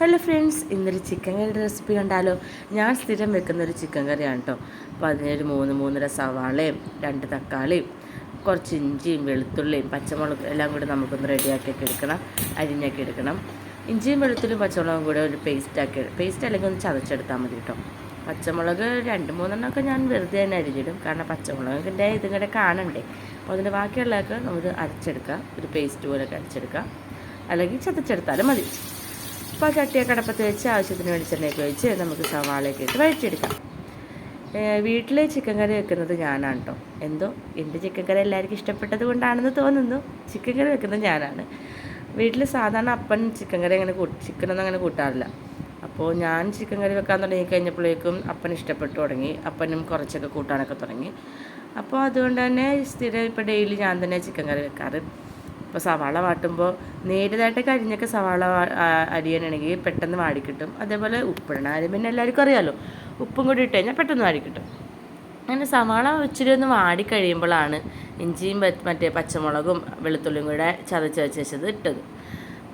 Hello friends ഇന്നൊരു chicken കറിയുടെ recipe കണ്ടാലോ? ഞാൻ സ്ഥിരം വെക്കുന്ന ഒരു ചിക്കൻ കറിയാണ് കേട്ടോ അപ്പോൾ അതിനൊരു മൂന്ന് മൂന്നര സവാളയും രണ്ട് തക്കാളിയും കുറച്ച് ഇഞ്ചിയും വെളുത്തുള്ളിയും പച്ചമുളക് എല്ലാം കൂടി നമുക്കൊന്ന് റെഡിയാക്കിയൊക്കെ എടുക്കണം അരിഞ്ഞൊക്കെ എടുക്കണം. ഇഞ്ചിയും വെളുത്തുള്ളിയും പച്ചമുളകും കൂടെ ഒരു പേസ്റ്റ് ആക്കി പേസ്റ്റ് അല്ലെങ്കിൽ ഒന്ന് ചതച്ചെടുത്താൽ മതി കേട്ടോ പച്ചമുളക് രണ്ട് മൂന്നെണ്ണമൊക്കെ ഞാൻ വെറുതെ തന്നെ അരിഞ്ഞിടും. കാരണം പച്ചമുളകിന്റെ ഇതും കൂടെ കാണണ്ടേ? അപ്പോൾ അതിന്റെ ബാക്കിയുള്ളതൊക്കെ നമുക്ക് അരച്ചെടുക്കാം. ഒരു പേസ്റ്റ് പോലെയൊക്കെ അരച്ചെടുക്കാം. അല്ലെങ്കിൽ ചതച്ചെടുത്താലും മതി. അപ്പോൾ ചട്ടിയൊക്കെ അടപ്പത്ത് വെച്ച് ആവശ്യത്തിന് വെളിച്ചെണ്ണയൊക്കെ ഒഴിച്ച് നമുക്ക് സവാളയൊക്കെ ഇട്ട് വഴറ്റിയെടുക്കാം. വീട്ടിലെ ചിക്കൻ കറി വെക്കുന്നത് ഞാനാണ് കേട്ടോ എന്തോ? എന്റെ ചിക്കൻ കറി എല്ലാവർക്കും ഇഷ്ടപ്പെട്ടത് കൊണ്ടാണെന്ന് തോന്നുന്നു. ചിക്കൻ കറി വെക്കുന്നത് ഞാനാണ്. വീട്ടിൽ സാധാരണ അപ്പൻ ചിക്കൻ കറി അങ്ങനെ കൂട്ടി ചിക്കനൊന്നും അങ്ങനെ കൂട്ടാറില്ല. അപ്പോൾ ഞാൻ ചിക്കൻ കറി വെക്കാൻ തുടങ്ങി കഴിഞ്ഞപ്പോഴേക്കും അപ്പൻ ഇഷ്ടപ്പെട്ടു തുടങ്ങി. അപ്പനും കുറച്ചൊക്കെ കൂട്ടാനൊക്കെ തുടങ്ങി. അപ്പോൾ അതുകൊണ്ട് തന്നെ സ്ഥിരം ഇപ്പോൾ ഡെയിലി ഞാൻ തന്നെ ചിക്കൻ കറി വെക്കാറ്. ഇപ്പോൾ സവാള വാട്ടുമ്പോൾ നേരിതായിട്ട് കരിഞ്ഞൊക്കെ സവാള അരിയാനാണെങ്കിൽ പെട്ടെന്ന് വാടിക്കിട്ടും. അതേപോലെ ഉപ്പിടണ. ആരും പിന്നെ എല്ലാവർക്കും അറിയാമല്ലോ ഉപ്പും കൂടി ഇട്ട് കഴിഞ്ഞാൽ പെട്ടെന്ന് വാടിക്കിട്ടും. അങ്ങനെ സവാള ഇച്ചിരി ഒന്ന് വാടിക്കഴിയുമ്പോഴാണ് ഇഞ്ചിയും മറ്റേ പച്ചമുളകും വെളുത്തുള്ളിയും കൂടെ ചതച്ച് വെച്ചത് ഇട്ടത്.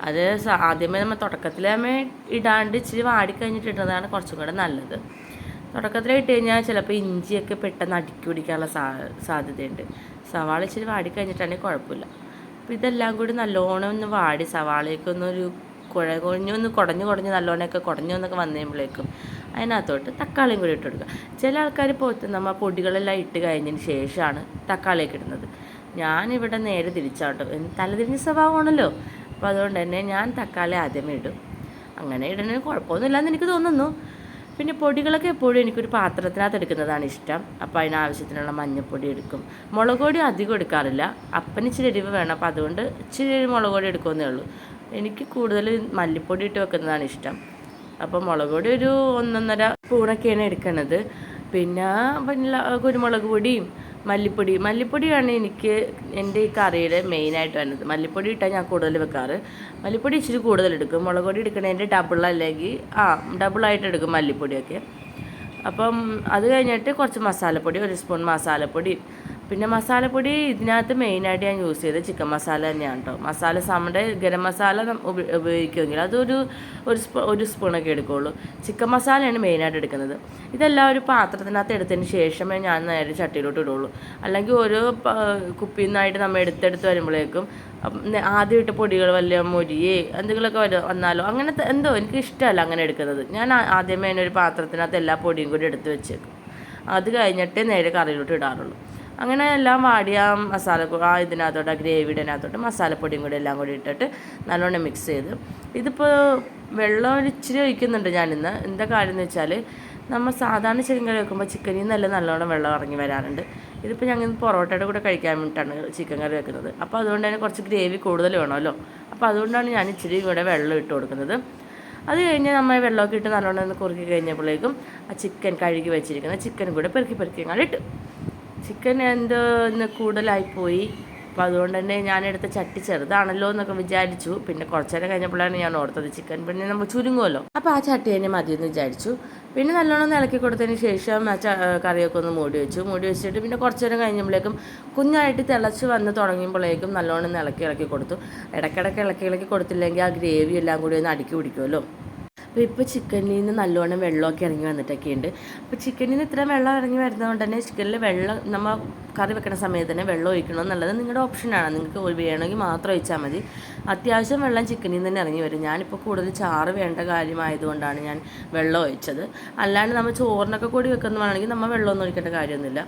അത് ആദ്യമേ നമ്മൾ തുടക്കത്തിൽ നമ്മൾ ഇടാണ്ട് ഇച്ചിരി വാടിക്കഴിഞ്ഞിട്ട് ഇടുന്നതാണ് കുറച്ചും കൂടെ നല്ലത്. തുടക്കത്തിൽ ഇട്ട് കഴിഞ്ഞാൽ ചിലപ്പോൾ ഇഞ്ചിയൊക്കെ പെട്ടെന്ന് അടുക്കി പിടിക്കാനുള്ള സാധ്യതയുണ്ട്. സവാള ഇച്ചിരി വാടിക്കഴിഞ്ഞിട്ടാണെങ്കിൽ കുഴപ്പമില്ല. അപ്പോൾ ഇതെല്ലാം കൂടി നല്ലോണം ഒന്ന് വാടി സവാളയൊക്കെ ഒരു കുഴ കുഴഞ്ഞൊന്ന് കുടഞ്ഞ് കുടഞ്ഞ് നല്ലോണമൊക്കെ കുടഞ്ഞൊന്നൊക്കെ വന്നു കഴിയുമ്പോഴേക്കും അതിനകത്തോട്ട് തക്കാളിയും കൂടി ഇട്ട് കൊടുക്കുക. ചില ആൾക്കാർ പോത്ത് നമ്മൾ പൊടികളെല്ലാം ഇട്ട് കഴിഞ്ഞതിന് ശേഷമാണ് തക്കാളിയൊക്കെ ഇടുന്നത്. ഞാനിവിടെ നേരെ തിരിച്ചാട്ടോ. തലതിരിഞ്ഞ സ്വഭാവമാണല്ലോ. അപ്പോൾ അതുകൊണ്ട് തന്നെ ഞാൻ തക്കാളി ആദ്യമേ ഇടും. അങ്ങനെ ഇടുന്നതിന് കുഴപ്പമൊന്നുമില്ലെന്ന് എനിക്ക് തോന്നുന്നു. പിന്നെ പൊടികളൊക്കെ എപ്പോഴും എനിക്കൊരു പാത്രത്തിനകത്ത് എടുക്കുന്നതാണ് ഇഷ്ടം. അപ്പോൾ അതിനാവശ്യത്തിനുള്ള മഞ്ഞൾപ്പൊടി എടുക്കും. മുളക് പൊടി അധികം എടുക്കാറില്ല. അപ്പന് ഇച്ചിരി എരിവ് വേണം. അപ്പോൾ അതുകൊണ്ട് ഇച്ചിരി മുളക് പൊടി എടുക്കുമെന്നേ ഉള്ളൂ. എനിക്ക് കൂടുതൽ മല്ലിപ്പൊടി ഇട്ട് വെക്കുന്നതാണ് ഇഷ്ടം. അപ്പോൾ മുളക് പൊടി ഒരു ഒന്നൊന്നര സ്പൂണൊക്കെയാണ് എടുക്കുന്നത് പിന്നെ കുരുമുളക് പൊടിയും മല്ലിപ്പൊടി. മല്ലിപ്പൊടിയാണ് എനിക്ക് എന്റെ ഈ കറിയുടെ മെയിനായിട്ട് വരുന്നത് മല്ലിപ്പൊടി ഇട്ടാൽ ഞാൻ കൂടുതൽ വെക്കാറ്. മല്ലിപ്പൊടി ഇച്ചിരി കൂടുതൽ എടുക്കും. മുളക് പൊടി എടുക്കണതിന്റെ ഡബിൾ അല്ലെങ്കിൽ ആ ഡബിളായിട്ട് എടുക്കും മല്ലിപ്പൊടിയൊക്കെ. അപ്പം അത് കഴിഞ്ഞിട്ട് കുറച്ച് മസാലപ്പൊടി ഒരു സ്പൂൺ മസാലപ്പൊടി പിന്നെ മസാലപ്പൊടി ഇതിനകത്ത് മെയിനായിട്ട് ഞാൻ യൂസ് ചെയ്തത് ചിക്കൻ മസാല തന്നെയാണ് കേട്ടോ മസാല നമ്മുടെ ഗരം മസാല ഉപയോഗിക്കുമെങ്കിൽ അതൊരു ഒരു സ്പൂ ഒരു സ്പൂണൊക്കെ എടുക്കുകയുള്ളൂ ചിക്കൻ മസാലയാണ് മെയിനായിട്ട് എടുക്കുന്നത്. ഇതെല്ലാം ഒരു പാത്രത്തിനകത്ത് എടുത്തതിന് ശേഷമേ ഞാൻ നേരെ ചട്ടിയിലോട്ട് ഇടുള്ളൂ. അല്ലെങ്കിൽ ഓരോ കുപ്പിയിൽ നിന്നായിട്ട് നമ്മൾ എടുത്തെടുത്ത് വരുമ്പോഴേക്കും ആദ്യം ഇട്ട പൊടികൾ വല്ല മൊരിയേ എന്തെങ്കിലുമൊക്കെ വരും വന്നാലോ അങ്ങനത്തെ എന്തോ എനിക്ക് ഇഷ്ടമല്ല അങ്ങനെ എടുക്കുന്നത്. ഞാൻ ആദ്യമേ അതിനൊരു പാത്രത്തിനകത്ത് എല്ലാ പൊടിയും കൂടി എടുത്ത് വെച്ചേക്കും. അത് കഴിഞ്ഞിട്ടേ നേരെ കറിയിലോട്ട് ഇടാറുള്ളൂ. അങ്ങനെ എല്ലാം വാടിയ മസാല ആ ഇതിനകത്തോട്ട് ആ ഗ്രേവിയുടെ അതിനകത്തോട്ട് മസാലപ്പൊടിയും കൂടി എല്ലാം കൂടി ഇട്ടിട്ട് നല്ലോണം മിക്സ് ചെയ്ത്. ഇതിപ്പോൾ വെള്ളം ഒരിച്ചിരി ഒഴിക്കുന്നുണ്ട് ഞാനിന്ന്. എന്താ കാര്യം എന്ന് വെച്ചാൽ നമ്മൾ സാധാരണ ചിക്കൻ കറി വെക്കുമ്പോൾ ചിക്കനിൽ നിന്നല്ല നല്ലോണം വെള്ളം ഇറങ്ങി വരാറുണ്ട്. ഇതിപ്പോൾ ഞങ്ങൾ പൊറോട്ടയുടെ കൂടെ കഴിക്കാൻ വേണ്ടിയിട്ടാണ് ചിക്കൻ കറി വെക്കുന്നത്. അപ്പോൾ അതുകൊണ്ട് തന്നെ കുറച്ച് ഗ്രേവി കൂടുതൽ വേണമല്ലോ. അപ്പോൾ അതുകൊണ്ടാണ് ഞാൻ ഇച്ചിരി ഇവിടെ വെള്ളം ഇട്ട് കൊടുക്കുന്നത്. അത് കഴിഞ്ഞ് നമ്മൾ വെള്ളമൊക്കെ ഇട്ട് നല്ലോണം കുറുക്കി കഴിഞ്ഞപ്പോഴേക്കും ആ ചിക്കൻ കഴുകി വെച്ചിരിക്കുന്ന ചിക്കൻ കൂടെ പെറുക്കി പെറുക്കി ഞങ്ങളിട്ട് ചിക്കൻ എന്തോ ഒന്ന് കൂടുതലായിപ്പോയി അപ്പോൾ അതുകൊണ്ട് തന്നെ ഞാനെടുത്ത ചട്ടി ചെറുതാണല്ലോ എന്നൊക്കെ വിചാരിച്ചു. പിന്നെ കുറച്ച് നേരം കഴിഞ്ഞപ്പോഴാണ് ഞാൻ ഓർത്തത് ചിക്കൻ പിന്നെ നമ്മൾ ചുരുങ്ങുമല്ലോ അപ്പോൾ ആ ചട്ടി തന്നെ മതിയെന്ന് വിചാരിച്ചു. പിന്നെ നല്ലോണം ഇളക്കി കൊടുത്തതിന് ശേഷം ആ കറിയൊക്കെ ഒന്ന് മൂടി വെച്ചു. മൂടി വെച്ചിട്ട് പിന്നെ കുറച്ച് നേരം കഴിഞ്ഞപ്പോഴേക്കും കുഞ്ഞായിട്ട് തിളച്ച് വന്ന് തുടങ്ങിയപ്പോഴേക്കും നല്ലോണം ഇളക്കി ഇളക്കി കൊടുത്തു. ഇടയ്ക്കിടയ്ക്ക് ഇളക്കി ഇളക്കി കൊടുത്തില്ലെങ്കിൽ ആ ഗ്രേവി എല്ലാം കൂടി ഒന്ന് അടുക്കി പിടിക്കുമല്ലോ അപ്പോൾ ഇപ്പോൾ ചിക്കനിൽ നിന്ന് നല്ലോണം വെള്ളമൊക്കെ ഇറങ്ങി വന്നിട്ടൊക്കെ ഉണ്ട് അപ്പോൾ ചിക്കനിൽ നിന്ന് ഇത്ര വെള്ളം ഇറങ്ങി വരുന്നതുകൊണ്ട് തന്നെ ചിക്കനിൽ വെള്ളം നമ്മൾ കറി വെക്കുന്ന സമയത്ത് തന്നെ വെള്ളം ഒഴിക്കണം എന്നുള്ളത് നിങ്ങളുടെ ഓപ്ഷനാണ് നിങ്ങൾക്ക് വേണമെങ്കിൽ മാത്രം ഒഴിച്ചാൽ മതി. അത്യാവശ്യം വെള്ളം ചിക്കനിൽ നിന്ന് തന്നെ ഇറങ്ങി വരും. ഞാനിപ്പോൾ കൂടുതൽ ചാറ് വേണ്ട കാര്യമായതുകൊണ്ടാണ് ഞാൻ വെള്ളം ഒഴിച്ചത്. അല്ലാണ്ട് നമ്മൾ ചോറിനൊക്കെ കൂടി വെക്കുന്നതാണെങ്കിൽ നമ്മൾ വെള്ളമൊന്നും ഒഴിക്കേണ്ട കാര്യമൊന്നുമില്ല.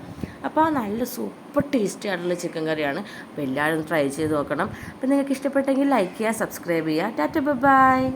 അപ്പോൾ നല്ല സൂപ്പർ ടേസ്റ്റി ആയിട്ടുള്ള ചിക്കൻ കറിയാണ്. അപ്പോൾ എല്ലാവരും ട്രൈ ചെയ്ത് നോക്കണം. അപ്പോൾ നിങ്ങൾക്ക് ഇഷ്ടപ്പെട്ടെങ്കിൽ ലൈക്ക് ചെയ്യുക സബ്സ്ക്രൈബ് ചെയ്യുക. Tata bye.